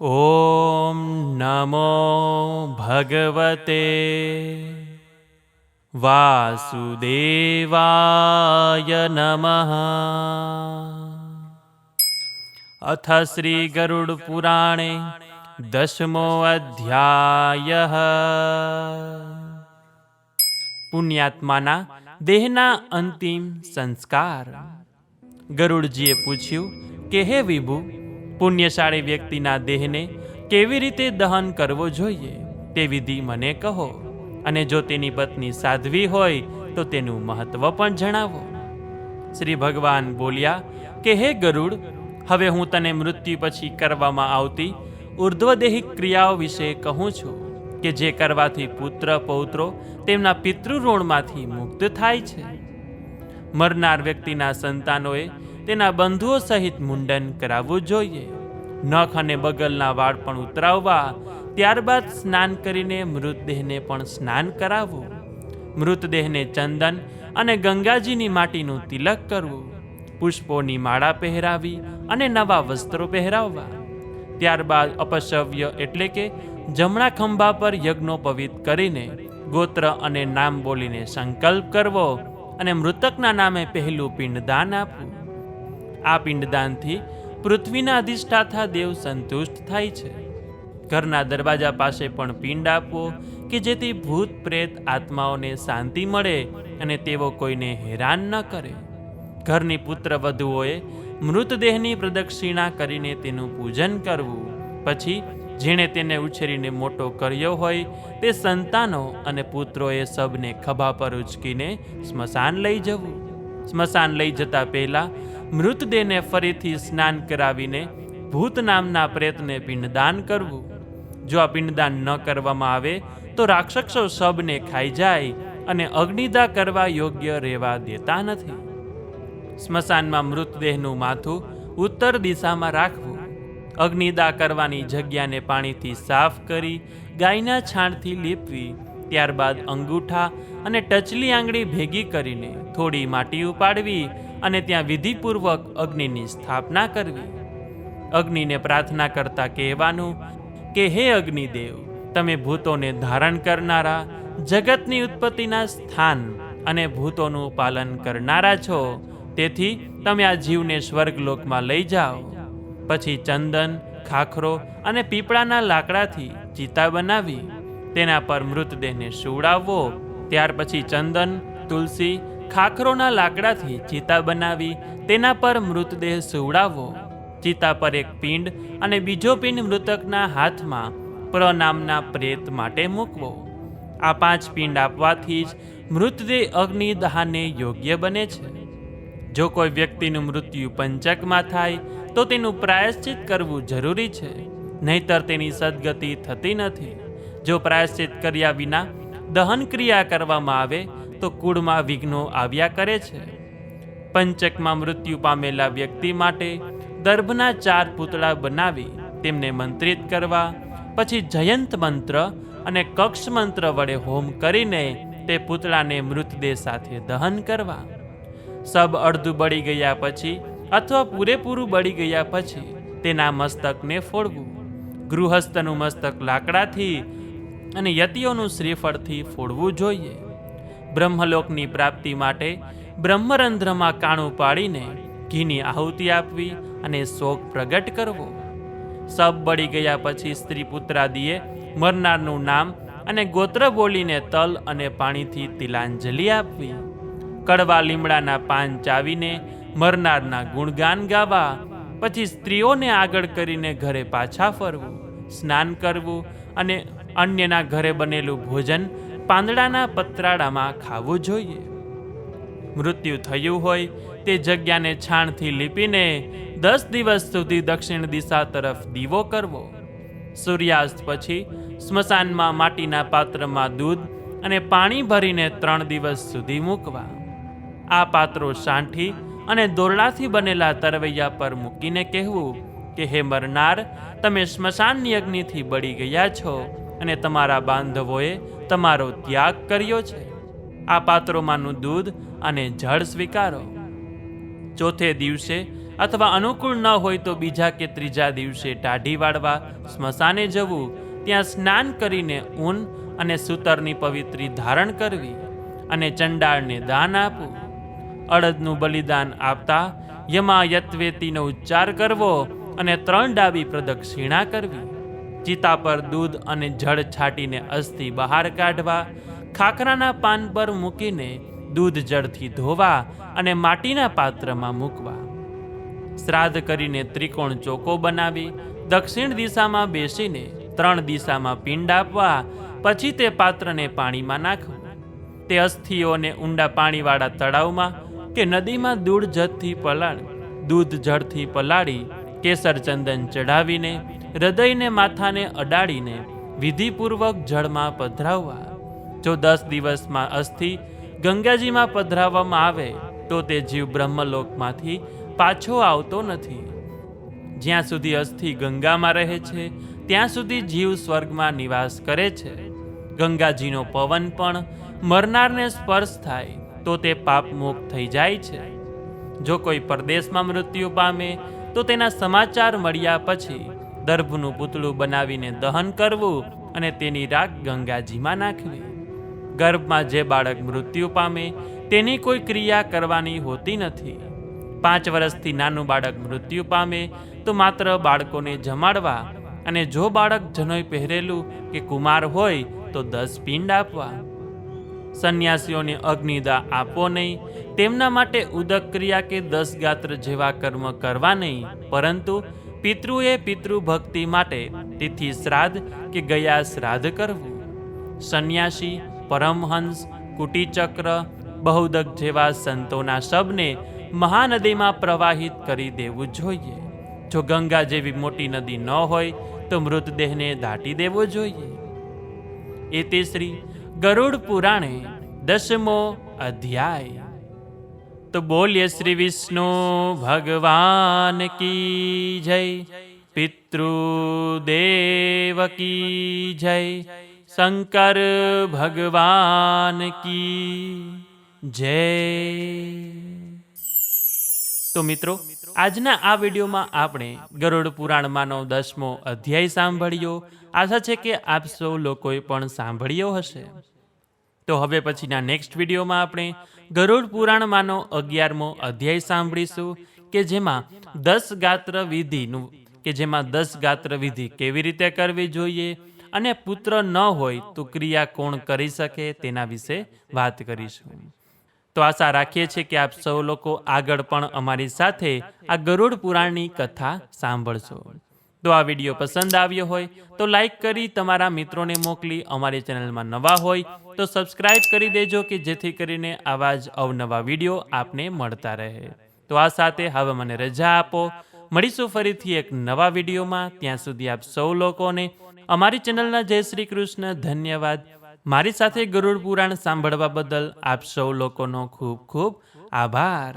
ॐ नमो भगवते वासुदेवाय नमः अथ श्रीगरुडपुराणे દશમોઅધ્યાય પુણ્યાત્માના દેહના અંતિમ સંસ્કાર ગરુડજીએ પૂછ્યું કે હે વિભુ પુણ્યશાળી વ્યક્તિના દેહને કેવી રીતે દહન કરવો જોઈએ તે વિધિ મને કહો અને જો તેની પત્ની સાધ્વી હોય તો તેનું મહત્વ પણ જણાવો. શ્રી ભગવાન બોલ્યા, કે હે ગરુડ, હવે હું તને મૃત્યુ પછી કરવામાં આવતી ઉર્ધ્વદેહિક ક્રિયાઓ વિશે કહું છું કે જે કરવાથી પુત્ર, પૌત્રો તેમના પિતૃઋણમાંથી મુક્ત થાય છે. મરનાર વ્યક્તિના સંતાનોએ તેના બંધુઓ સહિત મુંડન કરાવવું જોઈએ. નખ અને બગલના વાળ પણ ઉતરાવવા, ત્યારબાદ સ્નાન કરીને મૃતદેહને પણ સ્નાન કરાવવું મૃતદેહને ચંદન અને ગંગાજીની માટીનું તિલક કરવું, પુષ્પોની માળા પહેરાવી અને નવા વસ્ત્રો પહેરાવવા. ત્યારબાદ અપશવ્ય એટલે કે જમણા ખંભા પર યજ્ઞોપવિત કરીને ગોત્ર અને નામ બોલીને સંકલ્પ કરવો અને મૃતકના નામે પહેલું પિંડદાન આપવું. આ પિંડદાનથી પૃથ્વીના અધિષ્ઠાતા દેવ સંતુષ્ટ થાય છે. ઘરના દરવાજા પાસે પણ પિંડ આપવો કે જેથી ભૂત પ્રેત આત્માઓને શાંતિ મળે અને તેઓ કોઈને હેરાન ન કરે. ઘરની પુત્ર વધુઓએ મૃતદેહની પ્રદક્ષિણા કરીને તેનું પૂજન કરવું. પછી જેણે તેને ઉછેરીને મોટો કર્યો હોય તે સંતાનો અને પુત્રોએ સબને ખભા પર ઉચકીને સ્મશાન લઈ જવું. સ્મશાન લઈ જતા પહેલા મૃતદેહને ફરીથી સ્નાન કરાવીને ભૂત નામના પ્રેતને પિંડદાન કરવું. જો આ પિંડદાન ન કરવામાં આવે, તો રાક્ષસો સબને ખાઈ જાય અને અગ્નિદા કરવા યોગ્ય રહેવા દેતા નથી. સ્મશાનમાં મૃતદેહનું માથું ઉત્તર દિશામાં રાખવું. અગ્નિદા કરવાની જગ્યાને પાણીથી સાફ કરી, ગાયના છાણથી લીપવી, ત્યારબાદ અંગૂઠા અને ટચલી આંગળી ભેગી કરીને થોડી માટી ઉપાડવી અને ત્યાં વિધિપૂર્વક અગ્નિની સ્થાપના કરવી. અગ્નિને પ્રાર્થના કરતા કહેવાનું કે, હે અગ્નિદેવ, તમે ભૂતોને ધારણ કરનારા, જગતની ઉત્પત્તિના સ્થાન અને ભૂતોનું પાલન કરનારા છો. તેથી તમે આ જીવને સ્વર્ગલોકમાં લઈ જાઓ. પછી ચંદન, ખાખરો અને પીપળાના લાકડાથી ચિતા બનાવી. તેના પર મૃતદેહને સુવડાવવો. ત્યાર પછી ચંદન, તુલસી ખાખરોના લાકડાથી ચિતા બનાવી, તેના પર મૃતદેહ સુવડાવવો ચિતા પર એક પિંડ અને બીજો પિંડ મૃતકના હાથમાં પ્ર નામના પ્રેત માટે મૂકવો. આ પાંચ પિંડ આપવાથી જ મૃતદેહ અગ્નિ દહાને યોગ્ય બને છે. જો કોઈ વ્યક્તિનું મૃત્યુ પંચકમાં થાય, તો તેનું પ્રાયશ્ચિત કરવું જરૂરી છે. નહીતર તેની સદગતિ થતી નથી. જો પ્રાયશ્ચિત કર્યા વિના દહન ક્રિયા કરવામાં આવે તો કુળમાં વિઘ્નો આવ્યા કરે છે. પંચકમાં મૃત્યુ પામેલા વ્યક્તિ માટે દર્ભના ચાર પૂતળા બનાવી તેમને મંત્રિત કરવા, પછી જયંત મંત્ર અને કક્ષ મંત્ર વડે હોમ કરીને તે પૂતળાને મૃતદેહ સાથે દહન કરવા. સબ અડધું બળી ગયા પછી અથવા પૂરેપૂરું બળી ગયા પછી તેના મસ્તકને ફોડવું. ગૃહસ્થનું મસ્તક લાકડાથી અને યતિઓનું શ્રીફળથી ફોડવું જોઈએ. બ્રહ્મલોકની પ્રાપ્તિ માટે બ્રહ્મરંધ્રમાં કાણું પાડીને ઘીની આહુતિ આપવી અને શોક પ્રગટ કરવો. સબ બળી ગયા પછી સ્ત્રી પુત્રાદિએ મરનારનું નામ અને ગોત્ર બોલીને તલ અને પાણીથી તિલાંજલિ આપવી. કડવા લીમડાના પાન ચાવીને મરનારના ગુણગાન ગાવા. પછી સ્ત્રીઓને આગળ કરીને ઘરે પાછા ફરવું, સ્નાન કરવું અને અન્યના ઘરે બનેલું ભોજન પાંદડાના પતરાડામાં ખાવું જોઈએ. મૃત્યુ થયું હોય તે જગ્યાને છાણથી લીપીને દસ દિવસ સુધી દક્ષિણ દિશા તરફ દીવો કરવો. સૂર્યાસ્ત પછી સ્મશાનમાં માટીના પાત્રમાં દૂધ અને પાણી ભરીને ત્રણ દિવસ સુધી મૂકવા. આ પાત્રો સાંઠી અને દોરડાથી બનેલા તરવૈયા પર મૂકીને કહેવું કે, હે મરનાર, તમે સ્મશાન યજ્ઞથી બળી ગયા છો. અને તમારા બાંધવોએ તમારો ત્યાગ કર્યો છે. આ પાત્રોમાંનું દૂધ અને જળ સ્વીકારો. ચોથે દિવસે અથવા અનુકૂળ ન હોય તો બીજા કે ત્રીજા દિવસે ટાઢી વાળવા સ્મશાને જવું, ત્યાં સ્નાન કરીને ઊન અને સૂતરની પવિત્રી ધારણ કરવી અને ચંડાળને દાન આપવું. અડદનું બલિદાન આપતા યમા યત્વેતીનો ઉચ્ચાર કરવો અને ત્રણ ડાબી પ્રદક્ષિણા કરવી. ચિતા પર દૂધ અને જળ છાંટીને અસ્થિ બહાર કાઢવા, ખાખરાના પાન પર મૂકીને દૂધ જળથી ધોવા અને માટીના પાત્રમાં મૂકવા. શ્રાદ્ધ કરીને ત્રિકોણ ચોકો બનાવી, દક્ષિણ દિશામાં બેસીને ત્રણ દિશામાં પિંડ આપવા, પછી તે પાત્રને પાણીમાં નાખવું. તે અસ્થિઓને ઊંડા પાણીવાળા તળાવમાં કે નદીમાં દૂધ જળથી પલાળ, દૂધ જળથી પલાળી કેસર ચંદન ચડાવીને હૃદયને માથાને અડાડીને વિધિપૂર્વક જળમાં પધરાવવા. જો દસ દિવસમાં અસ્થિ ગંગાજીમાં પધરાવવામાં આવે, તો તે જીવ બ્રહ્મલોકમાંથી પાછો આવતો નથી. જ્યાં સુધી અસ્થિ ગંગામાં રહે છે, ત્યાં સુધી જીવ સ્વર્ગમાં નિવાસ કરે છે. ગંગાજીનો પવન પણ મરનારને સ્પર્શ થાય, તો તે પાપ મુક્ત થઈ જાય છે. જો કોઈ પરદેશમાં મૃત્યુ પામે, તો તેના સમાચાર મળ્યા પછી દર્ભનું પૂતળું બનાવીને દહન કરવું અને તેની રાખ ગંગાજીમાં નાખવી. ગર્ભમાં જે બાળક મૃત્યુ પામે, તેની કોઈ ક્રિયા કરવાની હોતી નથી. પાંચ વર્ષથી નાનું બાળક મૃત્યુ પામે, તો માત્ર બાળકોને જમાડવા અને જો બાળક જનોય પહેરેલું કે કુમાર હોય, તો દસ પિંડ આપવા. સંન્યાસીઓને અગ્નિદા આપો નહીં, તેમના માટે ઉદક ક્રિયા કે દસ ગાત્ર જેવા કર્મ કરવા નહીં, પરંતુ પિતૃએ પિતૃભક્તિ માટે તિથિ શ્રાદ્ધ કે ગયા શ્રાદ્ધ કરવું. સંન્યાસી, પરમહંસ, કુટીચક્ર, બહુદક જેવા સંતોના શબને મહાનદીમાં પ્રવાહિત કરી દેવું જોઈએ. જો ગંગા જેવી મોટી નદી ન હોય, તો મૃતદેહને દાટી દેવો જોઈએ. એ તે શ્રી ગરુડ પુરાણે દસમો અધ્યાય. તો બોલ્ય શ્રી વિષ્ણુ, ભગવાન કી જય પિતૃદેવ કી જય, શંકર ભગવાન કી જય. તો મિત્રો, આજના આ વિડીયોમાં આપણે ગરુડ પુરાણમાંનો દસમો અધ્યાય સાંભળ્યો. આશા છે કે આપ સૌ લોકોએ પણ સાંભળ્યો હશે. તો હવે પછીના નેક્સ્ટ વિડીયોમાં આપણે ગરુડ પુરાણમાંનો અગિયારમો અધ્યાય સાંભળીશું, કે જેમાં દસ ગાત્ર વિધિનું, કે જેમાં દસ ગાત્ર વિધિ કેવી રીતે કરવી જોઈએ અને પુત્ર ન હોય તો ક્રિયા કોણ કરી શકે તેના વિશે વાત કરીશું. તો આશા રાખીએ છીએ કે આપ સૌ લોકો આગળ પણ અમારી સાથે આ ગરુડ પુરાણની કથા સાંભળશો. તો આ વીડિયો પસંદ આવ્યો હોય તો લાઈક કરી તમારા મિત્રોને મોકલી અમારી ચેનલમાં નવા હોય તો સબસ્ક્રાઇબ કરી દેજો કે જેથી કરીને આવા જ અવનવા વીડિયો આપને મળતા રહે. તો આ સાથે હવે મને રજા આપો. મળીશું ફરીથી એક નવા વિડીયોમાં. ત્યાં સુધી આપ સૌ લોકોને અમારી ચેનલના જય શ્રી કૃષ્ણ ધન્યવાદ. મારી સાથે ગરુડ પુરાણ સાંભળવા બદલ આપ સૌ લોકોનો ખૂબ ખૂબ આભાર.